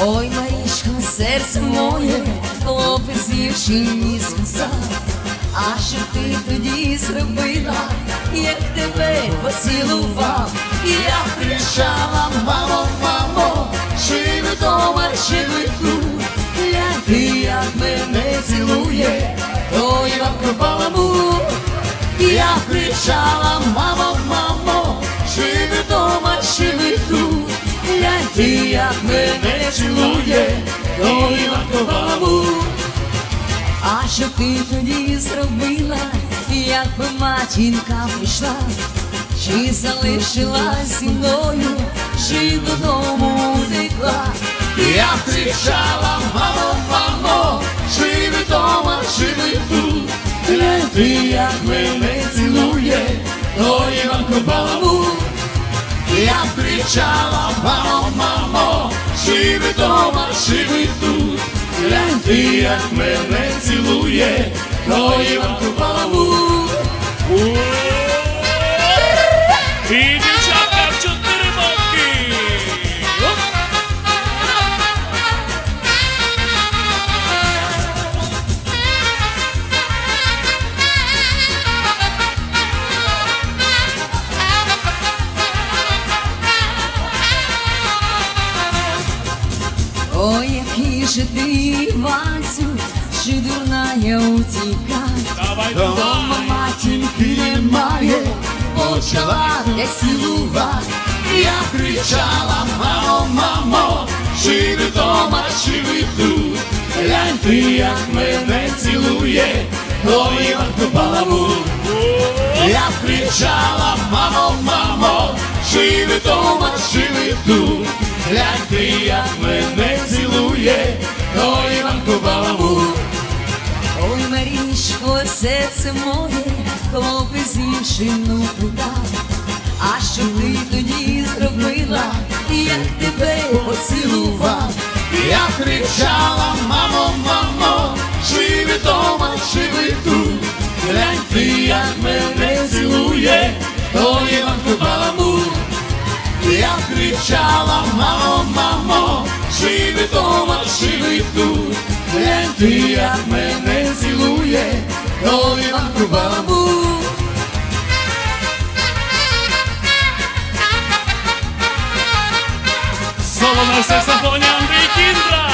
Ой, Марічко, серце моє, хлопець дівчині сказав, а що ти тоді зробила, як тебе поцілував, я кричала, мамо, мамо, чи ви дома, чи ви тут, гляньте, як мене цілує, той вам баламут. Я кричала, мамо, той Іванко баламут. А що ти тоді зробила, як би матінка прийшла, чи залишилась зі мною, чи додому втекла? Я кричала, мамо, мамо, чи ви дома, чи ви тут? Гляньте, як мене цілує, той Іванко баламут. Я кричала, мамо, мамо, чи живий тут? Гляньте, як мене цілує, той Іванко Ой, який же ти, Васю, чи дурна я. Давай, Дома матінки немає, почала я цілувати. Я кричала, мамо, мамо, чи ви дома, чи ви тут? Гляньте, як мене цілує, той Іванко баламут. Я кричала, мамо, мамо, чи ви дома, чи ви тут? Гляньте, як мене Марічко, серце моє, хлопець дівчину продав. А що ти тоді зробила, як тебе поцілував? Я кричала, мамо, мамо, чи ви дома, чи ви тут? Гляньте, як мене цілує, той Іванко баламут. Я кричала, мамо, мамо, чи ви дома, чи ви тут? Гляньте, як мене той Іванко баламут. Соло на саксофоні Андрій Кіндра.